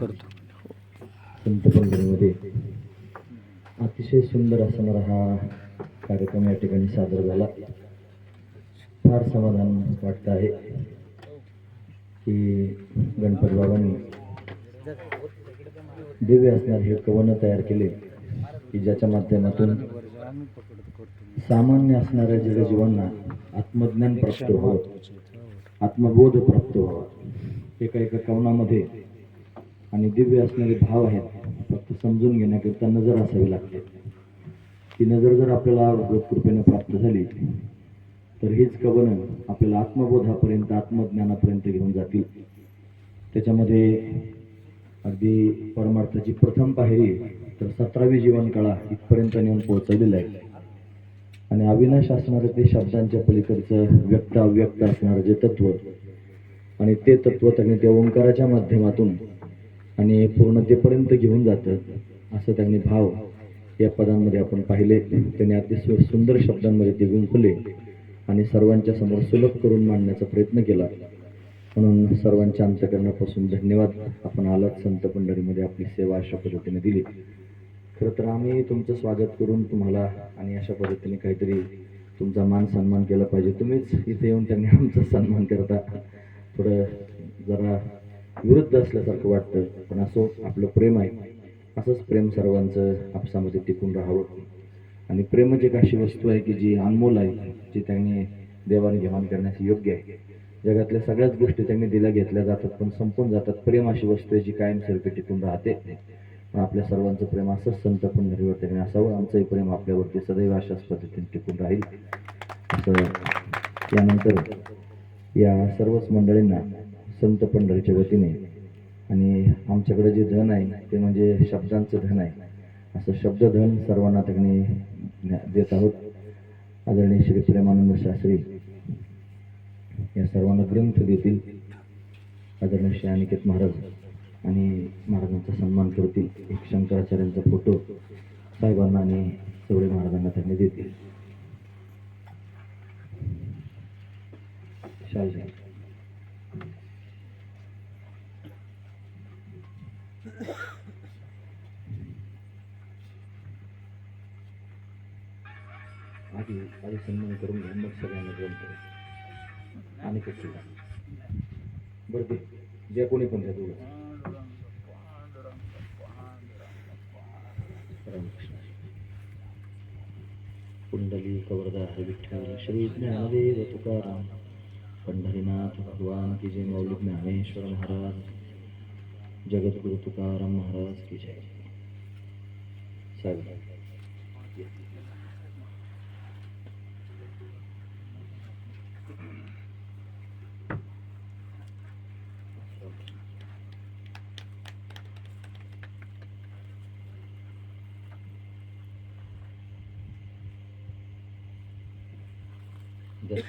करतो. संत पंढरीमध्ये अतिशय सुंदर असा मला हा कार्यक्रम या ठिकाणी सादर झाला. फार समाधान वाटत आहे की गणपत बाबांनी दिव्य असणार हे कवन तयार केले की ज्याच्या माध्यमातून सामान्य असणाऱ्या जगजीवांना आत्मज्ञान प्राप्त व्हावं आत्मबोध प्राप्त व्हावा. एका एका कवनामध्ये आणि दिव्य असणारे भाव आहेत फक्त समजून घेण्याकरिता नजर असावी लागते. ती नजर जर आपल्याला भगवत कृपेने प्राप्त झाली तर हीच कवनं आपल्याला आत्मबोधापर्यंत आत्मज्ञानापर्यंत घेऊन जातील. त्याच्यामध्ये अगदी परमार्थाची प्रथम पायरी तर सतरावी जीवनकाळा इथपर्यंत नेऊन पोहोचवलेलं आहे. आणि अविनाश असणारं ते शब्दांच्या पलीकडचं व्यक्त अव्यक्त असणारं जे तत्व आणि ते तत्व त्यांनी त्या ओंकाराच्या माध्यमातून आणि पूर्णतेपर्यंत घेऊन जातं असं त्यांनी भाव या पदांमध्ये आपण पाहिले. त्यांनी अतिशय सुंदर शब्दांमध्ये ते गुंफले आणि सर्वांच्या समोर सुलभ करून मांडण्याचा प्रयत्न केला. म्हणून सर्वांच्या अंतकरणापासून धन्यवाद. आपण आलात संत पंढरीमध्ये आपली सेवा अशा पद्धतीने दिली. खरं तर आम्ही तुमचं स्वागत करून तुम्हाला आणि अशा पद्धतीने काहीतरी तुमचा मान सन्मान केला पाहिजे. तुम्हीच इथे येऊन त्यांनी आमचा सन्मान करता. थोडं जरा विरुद्ध असल्यासारखं वाटतं पण असो आपलं प्रेम आहे. असंच प्रेम सर्वांचं आपसामध्ये टिकून राहावं. आणि प्रेमच एक अशी वस्तू आहे की जी अनमोल आहे जी त्यांनी देवाने घेवाण करण्यास योग्य आहे. जगातल्या सगळ्याच गोष्टी त्यांनी दिल्या घेतल्या जातात पण संपून जातात. प्रेम अशी वस्तू आहे जी कायमस्वरूपी टिकून राहते. पण आपल्या सर्वांचं प्रेम असंच संत पंढरीवर आणि असावं. आमचंही प्रेम आपल्यावरती सदैव अशाच पद्धतीने टिकून राहील. असं यानंतर या सर्वच मंडळींना संत पंढरीच्या वतीने. आणि आमच्याकडे जे धन आहे ते म्हणजे शब्दांचं धन आहे. असं शब्दधन सर्वांना त्यांनी ज्ञा- देत आहोत. आदरणीय श्री प्रेमानंद शास्त्री या सर्वांना ग्रंथ देतील. आदरणीय श्री अनिकेत महाराज आणि महाराजांचा सन्मान करतील. एक शंकराचार्यांचा फोटो साहेबांना आणि सवळे महाराजांना त्यांनी देतील. शालजी आधी आधी सन्मान करून घ्या मग सगळ्यांना ग्रंथ आणि कसं बरं ते जे कोणी पण तुला रामकृष्ण कुंडली कवरदा हरी विठ्ठल श्री ज्ञानदेव तुकाराम पंढरीनाथ भगवान की जय मौली ज्ञानेश्वर महाराज जगद्गुरु तुकाराम महाराज की जय Okay.